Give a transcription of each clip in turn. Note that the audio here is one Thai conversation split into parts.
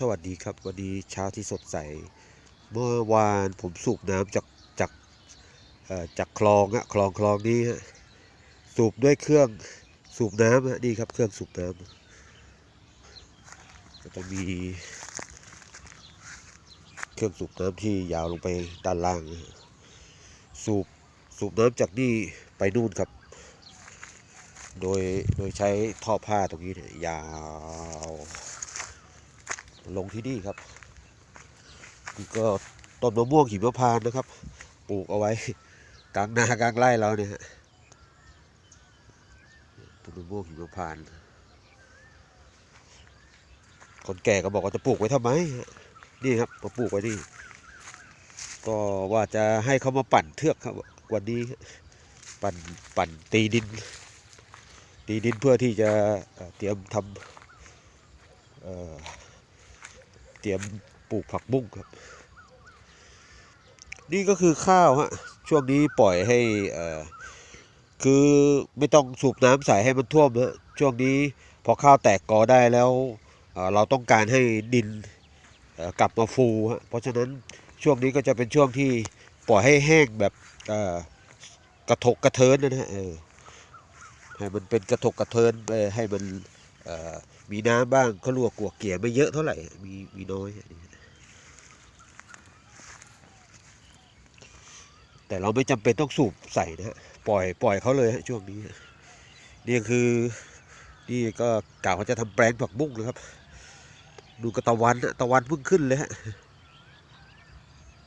สวัสดีครับ วันนี้เช้าที่สดใส เมื่อวานผมสูบน้ำจากจากเอ่อจากคลองอะคลองคลองนี้ฮะสูบด้วยเครื่องสูบน้ำฮะนี่ครับเครื่องสูบน้ำก็จะมีเครื่องสูบน้ำที่ยาวลงไปด้านล่าง สูบสูบน้ำจากนี่ไปนู่นครับ โดยโดยใช้ท่อผ้าตรงนี้เนี่ยยาว ลงที่นี่ครับนี่ก็ต้นมะม่วงหิมพานต์นะครับ ปลูกเอาไว้กลางนากลางไร่เราเนี่ยฮะต้นมะม่วงหิมพานต์คนแก่ก็บอกว่าจะปลูกไว้ทำไมนี่ครับมาปลูกไว้นี่ก็ว่าจะให้เขามาปั่นเทือกครับวันนี้ปั่นปั่นตีดิน ตีดินเพื่อที่จะเอ่อเตรียมทำ เตรียมปลูกผักบุ้งครับ นี่ก็คือข้าวฮะช่วงนี้ปล่อยให้คือไม่ต้องสูบน้ำใส่ให้มันท่วมฮะช่วงนี้พอข้าวแตกกอได้แล้วเเราต้องการให้ดินกลับมาฟูฮะเพราะฉะนั้นช่วงนี้ก็จะเป็นช่วงที่ปล่อยให้แห้งแบบกระทกกระเทินนะฮะให้มันเป็นกระทกกระเทินให้มัน มีน้ำบ้างเขาลวกกลัวเกลี่ยไม่เยอะเท่าไหร่ มีมีน้อย แต่เราไม่จำเป็นต้องสูบใส่นะปล่อยปล่อยเขาเลยฮะช่วงนี้ นี่คือนี่ก็กล่าวว่าจะทำแปลงผักบุ้งนะครับ ดูกระตะวันตะวันเพิ่งขึ้นเลยฮะ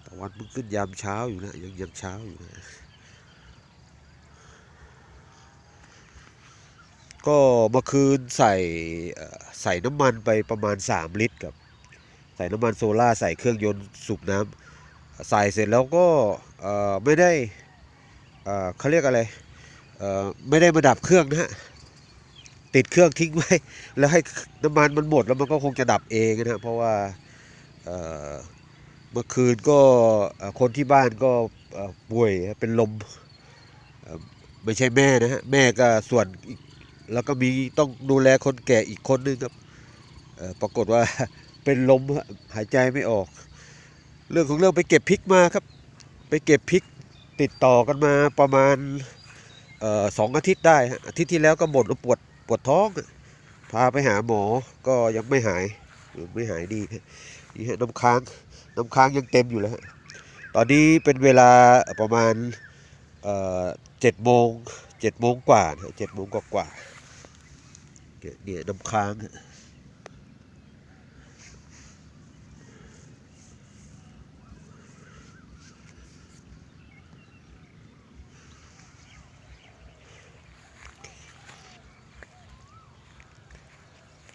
ตะวันเพิ่งขึ้นยามเช้าอยู่นะยังยังเช้าอยู่นะ ก็เมื่อคืนใส่ใส่น้ำมันไปประมาณ 3 ลิตรกับ ใส่น้ำมันโซล่าใส่เครื่องยนต์สูบน้ำใส่เสร็จแล้วก็ไม่ได้เขาเรียกอะไรไม่ได้มาดับเครื่องนะฮะติดเครื่องทิ้งไว้แล้วให้น้ำมันมันหมดแล้วมันก็คงจะดับเองนะฮะเพราะว่าเมื่อคืนก็คนที่บ้านก็ป่วยเป็นลมไม่ใช่แม่นะฮะแม่ก็ส่วนอีก แล้วก็มีต้องดูแลคนแก่อีกคนนึงครับปรากฏว่าเป็นลมหายใจไม่ออก เรื่องของเรื่องไปเก็บพริกมาครับ ไปเก็บพริกติดต่อกันมาประมาณออสองอาทิตย์ได้อาทิตย์ที่แล้วก็บ่นว่าปวดปวดท้อง พาไปหาหมอก็ยังไม่หายไม่หายดีนี่ฮะน้ำค้างน้ำค้างยังเต็มอยู่เลยฮะตอนนี้เป็นเวลาประมาณเจ็ดโมงเจ็ดโมงกว่าเจ็ดโมงกว่าวา เนี่ยเนี่ยน้ำค้าง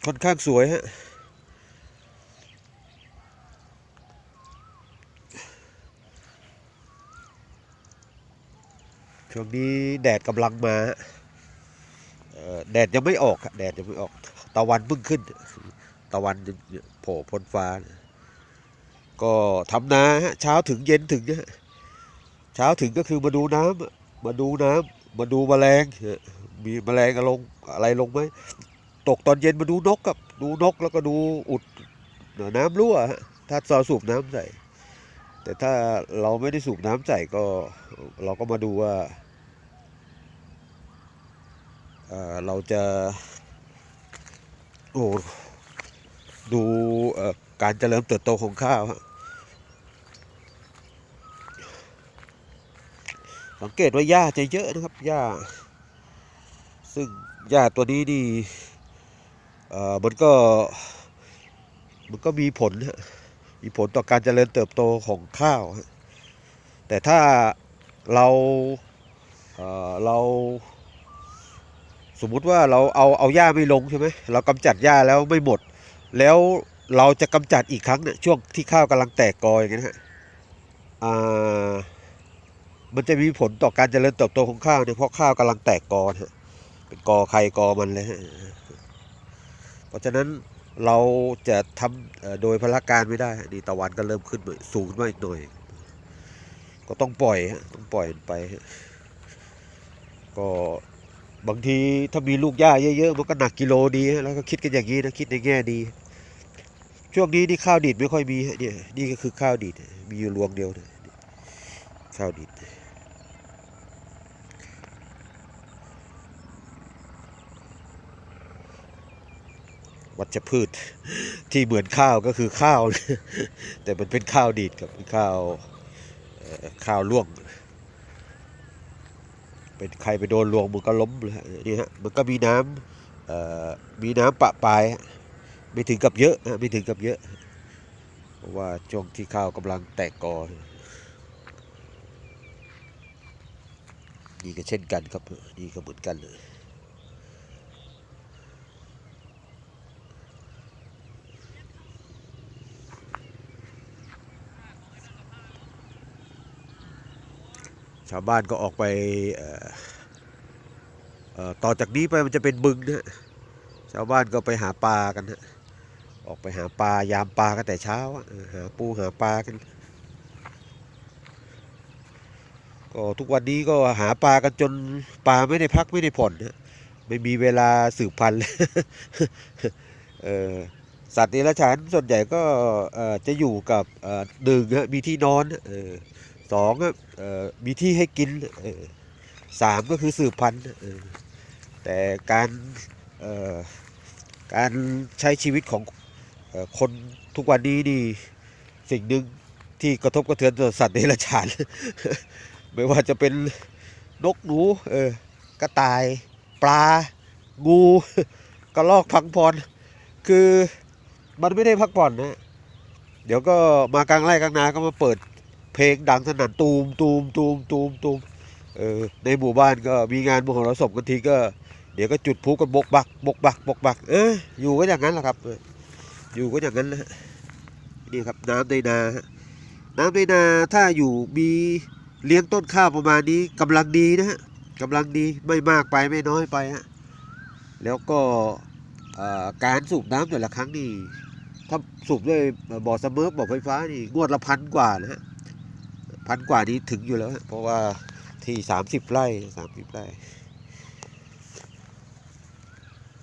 ค่อนข้างสวยฮะช่วงนี้แดดกำลังมาฮะ แดดยังไม่ออกแดดยังไม่ออก ตะวันเพิ่งขึ้น ตะวันโผล่พ้นฟ้า ก็ทำนาฮะเช้าถึงเย็นถึงนะฮะเช้าถึงก็คือมาดูน้ำมาดูน้ำมาดูแมลงเออมีแมลงอะไรลงอะไรลงไหมตกตอนเย็นมาดูนกกับดูนกแล้วก็ดูอุดเดี๋ยวน้ำรั่วฮะถ้าเราสูบน้ำใส่ แต่ถ้าเราไม่ได้สูบน้ำใส่ก็เราก็มาดูว่า เราจะโอ้ดูการเจริญเติบโตของข้าวสังเกตว่าหญ้าจะเยอะนะครับหญ้า ซึ่งหญ้าตัวนี้นี่มันก็มันก็มีผลมีผลต่อการเจริญเติบโตของข้าว แต่ถ้าเราเเรา สมมุติว่าเราเอาเอาหญ้าไม่ลงใช่ไหมเรากำจัดหญ้าแล้วไม่หมด แล้วเราจะกำจัดอีกครั้งเนี่ยช่วงที่ข้าวกำลังแตกกออย่างเงี้ยฮะอ่ามันจะมีผลต่อการเจริญเติบโตของข้าวเนี่ยเพราะข้าวกำลังแตกกอฮะเป็นกอใครกอมันเลยฮะเพราะฉะนั้นเราจะทำเอ่อโดยพละการไม่ได้นี่ตะวันก็เริ่มขึ้นมาสูงขึ้นมาอีกหน่อย ก็ต้องปล่อยฮะต้องปล่อยไป ก็ บางทีถ้ามีลูกหญ้าเยอะๆมันก็หนักกิโลดีแล้วก็คิดกันอย่างนี้นะคิดในแง่ดี ช่วงนี้นี่ข้าวดีดไม่ค่อยมีเนี่ยนี่ก็คือข้าวดีดมีอยู่รวงเดียวนะข้าวดีดวัชพืชที่เหมือนข้าวก็คือข้าว แต่มันเป็นข้าวดีดกับข้าวข้าวล่วง เป็นใครไปโดนลวงมันก็ล้มเลยนี่ฮะมันก็มีน้ำมีน้ำปะปลายไม่ถึงกับเยอะนะไม่ถึงกับเยอะเพราะว่าช่วงที่ข้าวกำลังแตกกอนี่ก็เช่นกันครับนี่ก็เหมือนกันเลย ชาวบ้านก็ออกไปต่อจากนี้ไปมันจะเป็นบึงนะชาวบ้านก็ไปหาปลากันฮะออกไปหาปลายามปลากันแต่เช้าหาปูหาปลากันก็ทุกวันนี้ก็หาปลากันจนปลาไม่ได้พักไม่ได้ผ่อนฮะไม่มีเวลาสืบพันธุ์สัตว์เดรัจฉานส่วนใหญ่ก็จะอยู่กับหนึ่งมีที่นอนเออ สองก็มีที่ให้กินสามก็คือสืบพันธุ์แต่การการใช้ชีวิตของคนทุกวันนี้นี่สิ่งหนึ่งที่กระทบกระเทือนต่อสัตว์เดรัจฉานไม่ว่าจะเป็นนกหนูเออกระต่าย ปลา งูกระลอกพังพรคือมันไม่ได้พักผ่อนนะ เดี๋ยวก็มากลางไร่กลางนาก็มาเปิด เพลงดังสนั่นตูมตูมตูมตูมตูมเออในหมู่บ้านก็มีงานมหรสพกันทีก็ เดี๋ยวก็จุดพลุกันบกบักบกบักบกบัก เอออยู่ก็อย่างนั้นแหละครับ อยู่ก็อย่างนั้นนะฮะนี่ครับน้ำในนาฮะน้ำในนาถ้าอยู่มีเลี้ยงต้นข้าวประมาณนี้กำลังดีนะฮะกำลังดีไม่มากไปไม่น้อยไปฮะแล้วก็การสูบน้ำแต่ละครั้งนี่ถ้าสูบด้วยบ่อเสมอบ่อไฟฟ้านี่งวดละพันกว่านะฮะ พันกว่านี้ถึงอยู่แล้วฮะเพราะว่าที่สามสิบไร่สามสิบไร่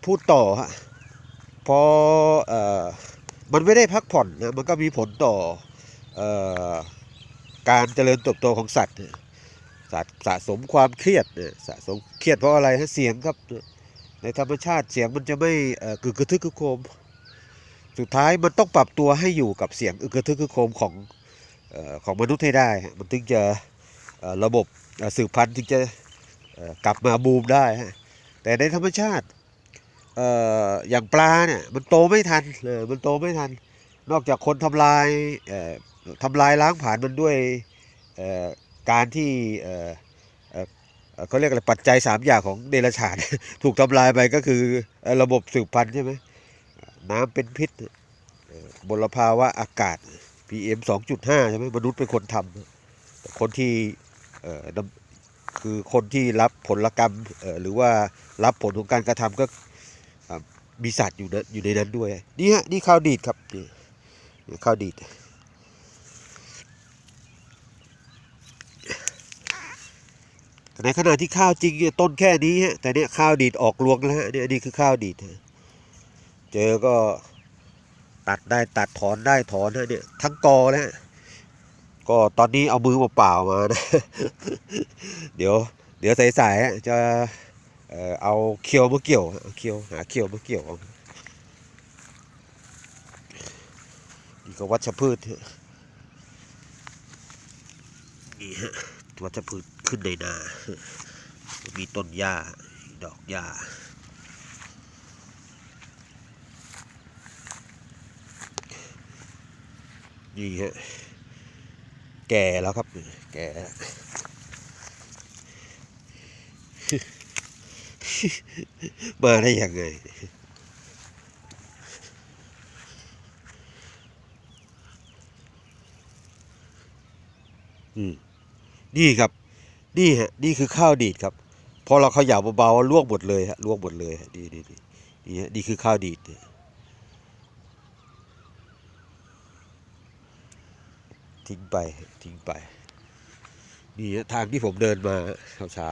พูดต่อฮะพอเอ่อมันไม่ได้พักผ่อนนะมันก็มีผลต่อเอ่อการเจริญเติบโตของสัตว์สัตว์สะสมความเครียดเนี่ยสะสมเครียดเพราะอะไรฮะเสียงครับ ในธรรมชาติเสียงมันจะไม่เอ่อกึกกระทึกกึกโคม สุดท้ายมันต้องปรับตัวให้อยู่กับเสียงอึกกระทึกกึกโคมของ ของมนุษย์ให้ได้ มันถึงจะระบบสืบพันธุ์ถึงจะกลับมาบูมได้ฮะแต่ในธรรมชาติอย่างปลาเนี่ยมันโตไม่ทันเออมันโตไม่ทัน นอกจากคนทำลายทำลายล้างผ่านมันด้วยการที่เขาเรียกอะไรปัจจัยสามอย่างของเดรัจฉานถูกทำลายไปก็คือระบบสืบพันธุ์ใช่ไหมน้ำเป็นพิษเอ่อมลภาวะอากาศ PM 2.5 ใช่ไหมมนุษย์เป็นคนทำคนที่คือคนที่รับผลกรรมหรือว่ารับผลของการกระทำก็อ่ามีสัตว์อยู่นะอยู่ในนั้นด้วย นี่ฮะ นี่ข้าวดีดครับ นี่ข้าวดีดในขณะที่ข้าวจริงต้นแค่นี้ฮะแต่เนี่ยข้าวดีดออกรวงแล้วฮะเนี่ยนี่คือข้าวดีดเจอก็ ตัดได้ตัดถอนได้ถอนนะเนี่ยทั้งกอแล้วฮะก็ตอนนี้เอามือมาเปล่ามานะ เดี๋ยว เดี๋ยวสายๆจะเอาเคียวมาเกี่ยวเอาเคียวหาเคียวมาเกี่ยวนี่ก็วัชพืชนี่ฮะวัชพืชขึ้นในนา มีต้นหญ้าดอกหญ้า นี่ฮะแก่แล้วครับแก่แล้วมาได้ยังไงอืมนี่ครับนี่ฮะนี่คือข้าวดีดครับพอเราเขย่าเบาๆลวกหมดเลยฮะลวกหมดเลยฮะนี่นี่นี่นี่ฮะนี่คือข้าวดีดเนี่ย ทิ้งไปทิ้งไป นี่ทางที่ผมเดินมาเช้า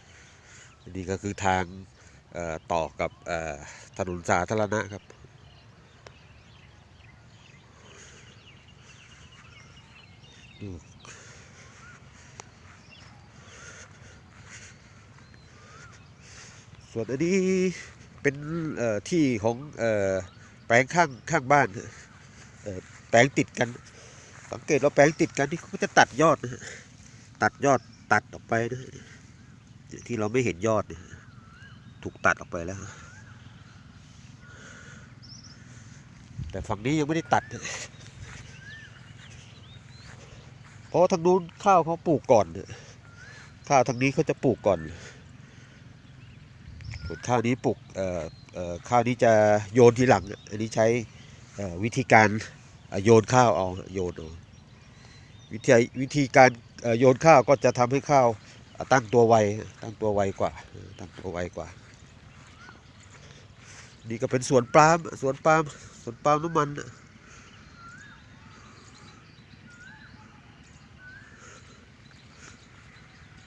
ๆนี่ก็คือทางต่อกับถนนสาธารณะครับส่วนอันนี้เป็นที่ของแปลงข้างข้างบ้านแปลงติดกัน สังเกตว่าแปลงติดกันที่เขาจะตัดยอดนะฮะตัดยอดตัดออกไปนะที่เราไม่เห็นยอดถูกตัดออกไปแล้ว แต่ฝั่งนี้ยังไม่ได้ตัด เพราะทางนู้นข้าวเขาปลูกก่อนข้าวทางนี้เขาจะปลูกก่อนส่วนข้าวนี้ปลูกข้าวนี้จะโยนทีหลัง อันนี้ใช้วิธีการโยนข้าวเอาโยนเอา วิธีวิธีการโยนข้าวก็จะทำให้ข้าวตั้งตัวไวตั้งตัวไวกว่าตั้งตัวไวกว่า นี่ก็เป็นสวนปาล์มสวนปาล์มสวนปาล์มน้ำมัน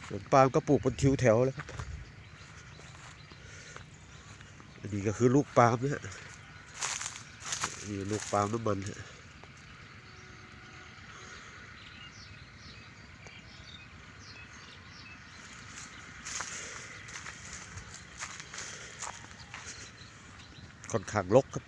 สวนปาล์มก็ปลูกเป็นทิวแถวเลยครับอันนี้ก็คือลูกปาล์มนะฮะนี่ลูกปาล์มน้ำมันฮะ ค่อนข้างรกครับ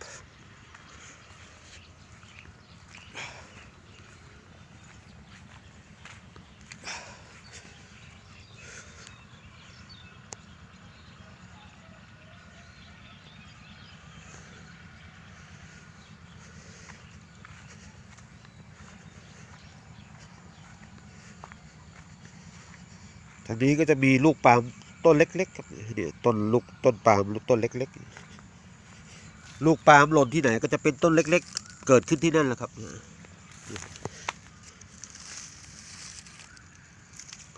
ทางนี้ก็จะมีลูกปาล์มต้นเล็กๆครับเนี่ยต้นลูกต้นปาล์มลูกต้นเล็ก ๆ ลูกปาล์มหล่นที่ไหนก็จะเป็นต้นเล็ก ๆ เกิดขึ้นที่นั่นแหละครับ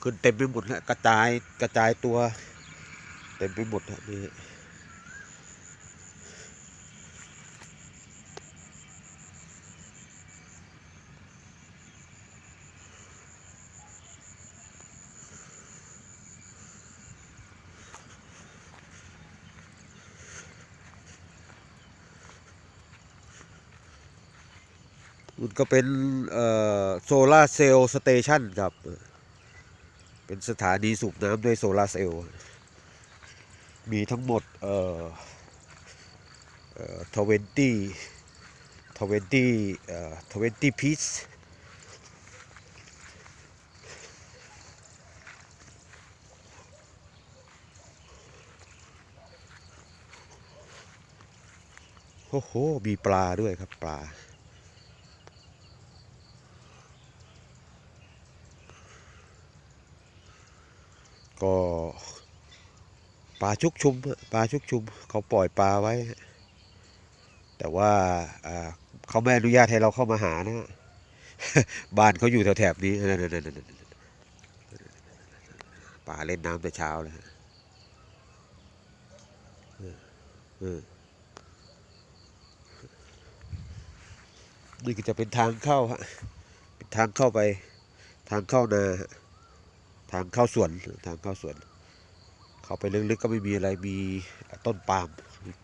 ขึ้นเต็มไปหมดแล้วกระจายกระจายตัว เต็มไปหมดฮะนี่ มันก็เป็นโซลาเซลล์สเตชันครับ เป็นสถานีสูบน้ำด้วยโซลาร์เซลล์ มีทั้งหมดเอ่อเอ่อทเวนตี้ทเวนตี้เอ่อทเวนตี้พีซโอ้โห มีปลาด้วยครับปลา ก็ปลาชุกชุมปลาชุกชุมเขาปล่อยปลาไว้ แต่ว่าเขาไม่อนุญาตให้เราเข้ามาหานะบ้านเขาอยู่แถวๆนี้นั่นปลาเล่นน้ำแต่เช้าเลยฮะนี่ก็จะเป็นทางเข้าฮะเป็นทางเข้าไปทางเข้านาฮะ ทางเข้าสวนทางเข้าสวน เข้าไปลึกๆก็ไม่มีอะไรมีต้นปาล์ม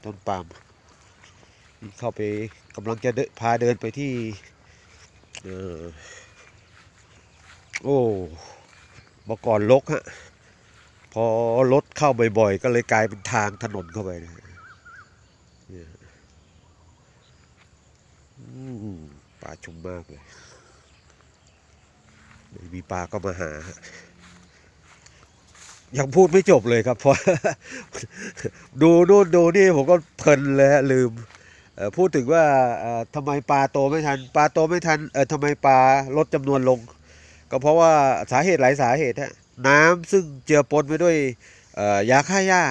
ต้นปาล์มนี่เข้าไปกำลังจะเดพาเดินไปที่เออโอ้เมื่อก่อนลกฮะพอรถเข้าบ่อยๆ ก็เลยกลายเป็นทางถนนเข้าไปนะเนี่ยปลาชุมมากเลย มีปลาก็มาหา ยังพูดไม่จบเลยครับเพราะดูนู่นดูนี่ผมก็เพลินเลยลืมพูดถึงว่าเอ่อทำไมปลาโตไม่ทันปลาโตไม่ทันเออทำไมปลาลดจำนวนลง ก็เพราะว่าสาเหตุหลายสาเหตุฮะน้ำซึ่งเจือปนไปด้วยยาฆ่าหญ้า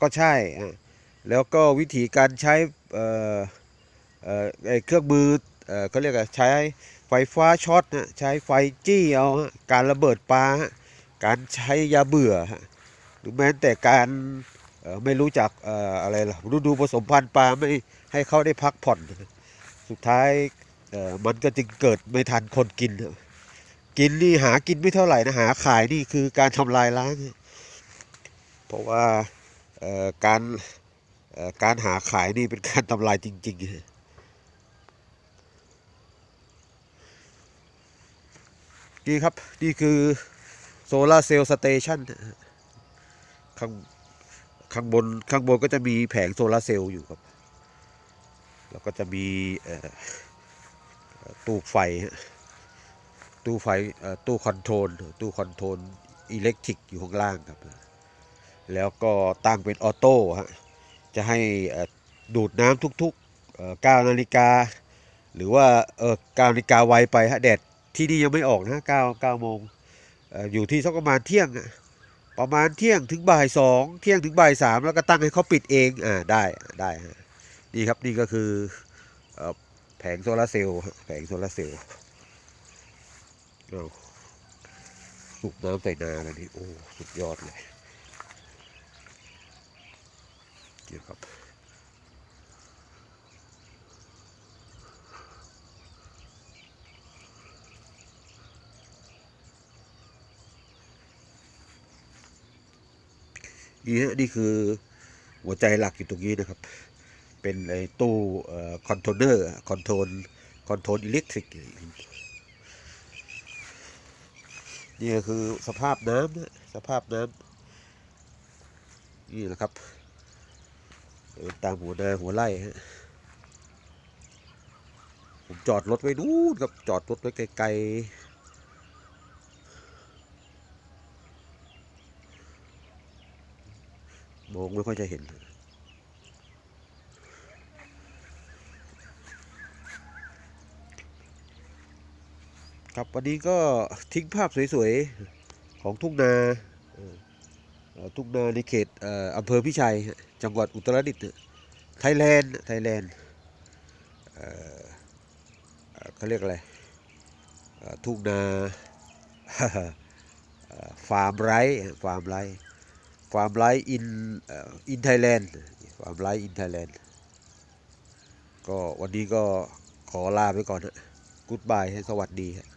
ก็ใช่ แล้วก็วิธีการใช้เเเครื่องมือเขาเรียกใช้ไฟฟ้าช็อตนะใช้ไฟจี้เอาการระเบิดปลา การใช้ยาเบื่อฮะหรือแม้แต่การไม่รู้จักอะไรล่ะฤดูผสมพันธุ์ปลาไม่ให้เขาได้พักผ่อน สุดท้ายมันก็จึงเกิดไม่ทันคนกิน กินนี่หากินไม่เท่าไหร่นะหาขายนี่คือการทำลายล้าง เพราะว่าการการหาขายนี่เป็นการทำลายจริง ๆนี่ครับ นี่คือ ลาเซลล์สเตชันข้างข้างบนข้างบนก็จะมีแผงโซลาเซลล์อยู่ครับ แล้วก็จะมีตู้ไฟ ตู้ไฟตู้คอนโทรลตู้คอนโทรลอิเล็กทริกอยู่ข้างล่างครับ แล้วก็ตั้งเป็นออโต้ฮะจะให้ดูดน้ำทุกๆเอ่อ9นาฬิกา หรือว่าเออ9นาฬิกาไวไปฮะแดดที่นี่ยังไม่ออกนะ9 9โมง อยู่ที่สักประมาณเที่ยงประมาณเที่ยงถึงบ่ายสองเที่ยงถึงบ่ายสามแล้วก็ตั้งให้เขาปิดเองอ่าได้ได้นี่ครับนี่ก็คือแผงโซลาร์เซลล์แผงโซลาร์เซลล์เอาสูบน้ำใส่นากันนี่โอ้สุดยอดเลยเกี่ยวครับ นี่ฮะนี่คือหัวใจหลักอยู่ตรงนี้นะครับ เป็นไอ้ตู้คอนโทรเลอร์คอนโทรลคอนโทรลอิเล็กทริกนี่คือสภาพน้ำนะสภาพน้ำนี่นะครับตามหัวนาหัวไร่ฮะผมจอดรถไว้นู้นครับจอดรถไว้ไกลๆ มองไม่ค่อยจะเห็น ครับวันนี้ก็ทิ้งภาพสวยๆ ของทุ่งนาทุ่งนาในเขตอำเภอพิชัย จังหวัดอุตรดิตถ์ไทยแลนด์ไทยแลนด์เขาเรียกอะไรทุ่งนาฟาร์มไร่ฟาร์มไร่ ฟาร์มไลฟ์อินอินไทยแลนด์ฟาร์มไลฟ์อินไทยแลนด์ก็วันนี้ก็ขอลาไปก่อนฮะกู๊ดบายให้สวัสดีฮะ